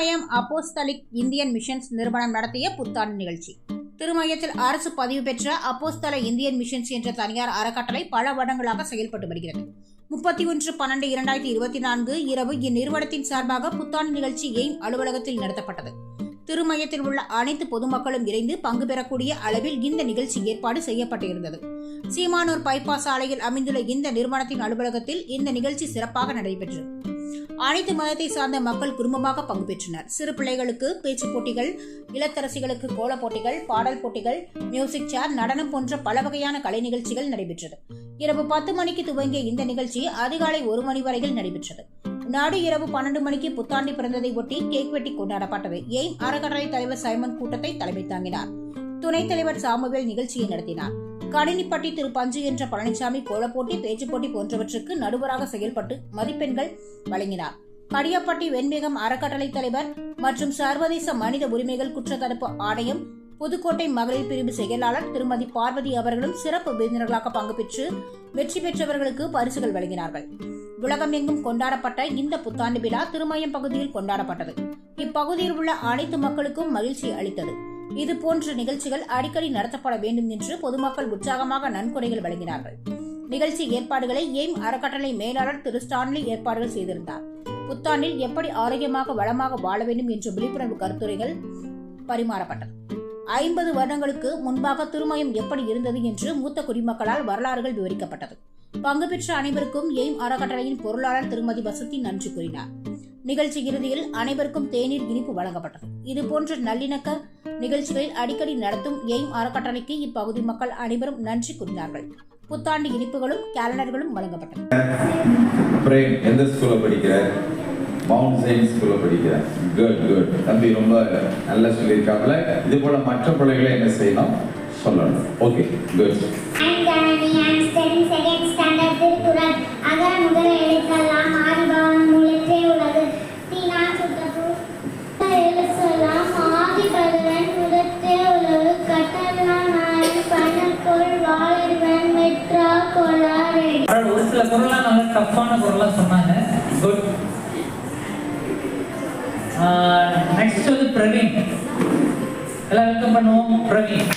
Thirumayam apostolic Indian missions நிறுவனம் நடத்திய புத்தாண்டு நிகழ்ச்சி. திருமயத்தில் அரசு பதிவு பெற்ற அப்போஸ்தல இந்தியன் மிஷன்ஸ் என்ற தனியார் அறக்கட்டளை பல வருடங்களாக செயல்பட்டு வருகிறது. முப்பத்தி ஒன்று பன்னெண்டு இரண்டாயிரத்தி இருபத்தி நான்கு இரவு இந்நிறுவனத்தின் சார்பாக புத்தாண்டு நிகழ்ச்சி எய்ம் அலுவலகத்தில் நடத்தப்பட்டது. திருமயத்தில் உள்ள அனைத்து பொதுமக்களும் இணைந்து பங்கு பெறக்கூடிய அளவில் இந்த நிகழ்ச்சி ஏற்பாடு செய்யப்பட்டிருந்தது. சீமானூர் பைபாஸ் சாலையில் அமைந்துள்ள இந்த நிறுவனத்தின் அலுவலகத்தில் இந்த நிகழ்ச்சி சிறப்பாக நடைபெற்றது. அனைத்து மதத்தை சார்ந்த மக்கள் குடும்பமாக பங்கு பெற்றனர். சிறு பிள்ளைகளுக்கு பேச்சு போட்டிகள் இளத்தரசிகளுக்கு கோல போட்டிகள் பாடல் போட்டிகள் மியூசிக் சேர் நடனம் போன்ற பல வகையான கலை நிகழ்ச்சிகள் நடைபெற்றது. இரவு பத்து மணிக்கு துவங்கிய இந்த நிகழ்ச்சி அதிகாலை ஒரு மணி வரையில் நடைபெற்றது. நாடு இரவு பன்னெண்டு மணிக்கு புத்தாண்டு பிறந்ததை ஒட்டி கேக் வெட்டி கொண்டாடப்பட்டது. எய்ம் அறக்கட்டளை தலைவர் சைமன் கூட்டத்தை தலைமை தாங்கினார். துணைத் தலைவர் சாமுவேல் நிகழ்ச்சியை நடத்தினார். கணினிப்பட்டி திரு பஞ்சு என்ற பழனிசாமி கோலப்போட்டி பேச்சுப் போட்டி போன்றவற்றுக்கு நடுவராக செயல்பட்டு மதிப்பெண்கள் வழங்கினார். கடியப்பட்டி வெண்மேகம் அறக்கட்டளை தலைவர் மற்றும் சர்வதேச மனித உரிமைகள் குற்றத்தடுப்பு ஆணையம் புதுக்கோட்டை மகளிர் பிரிவு செயலாளர் திருமதி பார்வதி அவர்களும் சிறப்பு விருந்தினர்களாக பங்கு பெற்று வெற்றி பெற்றவர்களுக்கு பரிசுகள் வழங்கினார்கள். உலகமெங்கும் கொண்டாடப்பட்ட இந்த புத்தாண்டு விழா திருமயம் பகுதியில் கொண்டாடப்பட்டது. இப்பகுதியில் உள்ள அனைத்து மக்களுக்கும் மகிழ்ச்சி அளித்தது. இது போன்ற நிகழ்ச்சிகள் அடிக்கடி நடத்தப்பட வேண்டும் என்று பொதுமக்கள் உற்சாகமாக நன்கொடைகள் வழங்கினார்கள். நிகழ்ச்சி ஏற்பாடுகளை எய்ம் அறக்கட்டளை மேலாளர் திரு ஸ்டான்லி ஏற்பாடுகள் செய்திருந்தார். புத்தாண்டில் எப்படி ஆரோக்கியமாக வளமாக வாழ வேண்டும் என்ற விழிப்புணர்வு கருத்துரைகள் பரிமாறப்பட்டது ஐம்பது வருடங்களுக்கு முன்பாக திருமயம் எப்படி இருந்தது என்று மூத்த குடிமக்களால் வரலாறுகள் விவரிக்கப்பட்டது. பங்கு பெற்ற அனைவருக்கும் எய்ம் அறக்கட்டளையின் பொருளாளர் திருமதி வசதி நன்றி கூறினார். நிகழ்ச்சி இறுதியில் அனைவருக்கும் தேநீர் இனிப்பு வழங்கப்பட்டது. இதுபோன்ற நல்லிணக்க நிகழ்ச்சிகளில் அடிக்கடி நடத்தும் எய்ம் அறக்கட்டளைக்கு இப்பகுதி மக்கள் அனைவரும் நன்றி கூறினார்கள். புத்தாண்டு இனிப்புகளும் கேலண்டர்களும் வழங்கப்பட்டன. பிரேம் எந்த ஸ்கூல்ல படிக்கிற மவுண்ட் சயின்ஸ் ஸ்கூல்ல படிக்கிறேன். குட் குட் தம்பி ரொம்ப நல்லா சொல்லியிருக்காப்புல. இது போல மற்ற பிள்ளைகளை என்ன செய்யணும்? சொல்லணும். Okay good I'm Janani. I'm studying second standard Thirukkural அகர முதல எழுத்தெல்லாம் டஃப்பான குரலாக சொன்னாங்க குட் நெக்ஸ்ட் வந்து பிரவீன் எல்லாம் வெல்கம் பண்ணுவோம் Praveen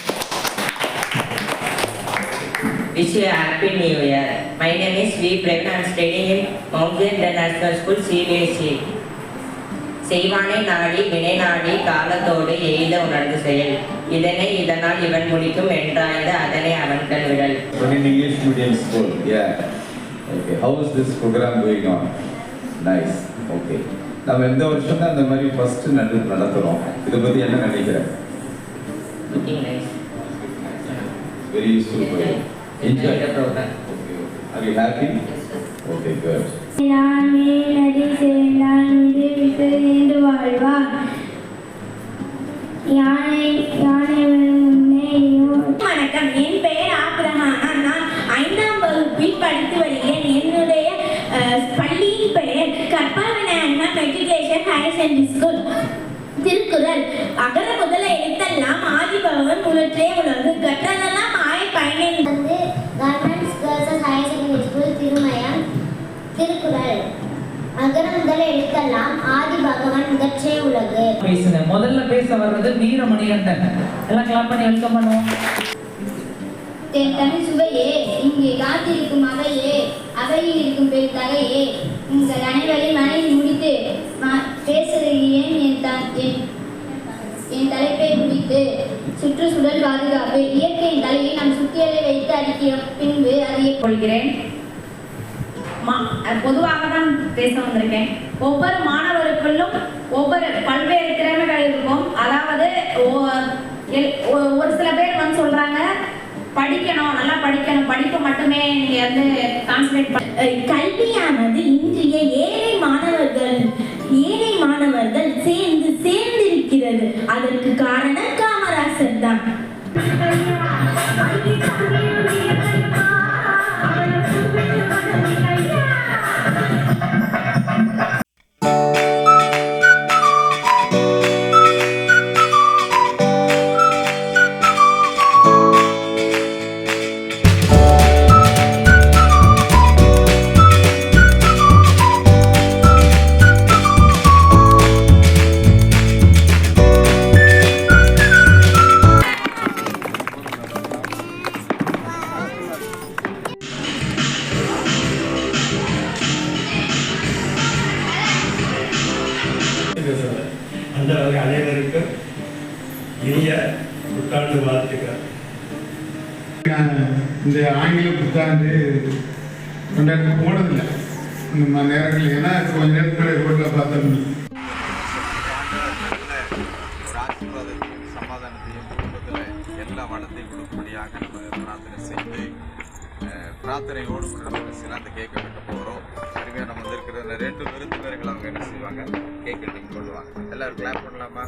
Wish you a happy new year. My name is V. Pravin. I am studying in Mount International School, CBSE. செய்வானை நாடி வினை நாடி காலத்தோடு எய்த உணர்ந்து செயல் இதனை இதனால் இவன் முடிக்கும் என்றாய்ந்து அதனை அவன் கண் விடல் English Okay, how is this program going on? Nice, okay. நம்ம எந்த வருஷம் தான் இந்த மாதிரி ஃபர்ஸ்ட் நடு நடத்துறோம் இதை பத்தி என்ன நினைக்கிறேன் Looking nice. Very useful Enjoy enjoy the program. Okay are you happy okay good school Thirukkural. அகர முதல எழுத்தெல்லாம் ஆதிபகவன் முதற்றே உலகு கற்றதெல்லாம் ஆய பயனில் வந்து government girls higher secondary school Thirumayam Thirukkural. அகர முதல எழுத்தெல்லாம் ஆதி பகவான் முதற்றே உலகு. பேசுங்க. முதல்ல பேச வர்றது வீர மணிகண்டன் எல்லாம் கிளாப் பண்ணி வெல்கம் பண்ணுவோம். தென் தமிழ் சுவையே இங்கே காத்திருக்கும் அவையே அவையில் இருக்கும் பெண் தகையே உங்கள் அனைவரையும் மனைவி முடித்து சுற்றுச்சூழல் பாதுகாப்பு. இயற்கையின் தலையை நாம் சுத்தியலை வைத்து அடிக்கிறோம் பின்பு அது கொள்கிறேன். பொதுவாக தான் பேச வந்திருக்கேன். ஒவ்வொரு மாணவருக்குள்ளும் ஒவ்வொரு பல்வேறு திறமைகள் இருக்கும். அதாவது ஒரு சில பேர் வந்து சொல்றாங்க படிக்கணும் நல்லா படிக்கணும். படிப்பு மட்டுமே நீங்க வந்து கான்சன்ட்ரேட் கல்வியானது இன்றைய ஏழை மாணவர்கள் ஏழை மாணவர்கள் சேர்ந்து சேர்ந்திருக்கிறது. அதற்கு காரணம் காமராசர் புத்தாண்டு வாழ்த்துக்கள் இந்த ஆங்கில புத்தாண்டு கொண்டாட போனதில்லை. இந்த நேரங்கள் ஏன்னா இப்ப கொஞ்ச நேரத்தில் ரோட்டில் பார்த்தோம் சமாதானத்தையும் குடும்பத்தில் எல்லா வளத்தையும் கொடுக்கும்படியாக நம்ம பிரார்த்தனை செய்து பிரார்த்தனையோடு கூட நம்ம சிறந்த கேட்க வைக்க போகிறோம் அருமையாக நம்ம வந்திருக்கிற ரெண்டு விருந்தினர்கள் அவங்க என்ன செய்வாங்க? கேக் கட்டிங் கொள்வாங்க. எல்லாரும் கிளாப் பண்ணலாமா?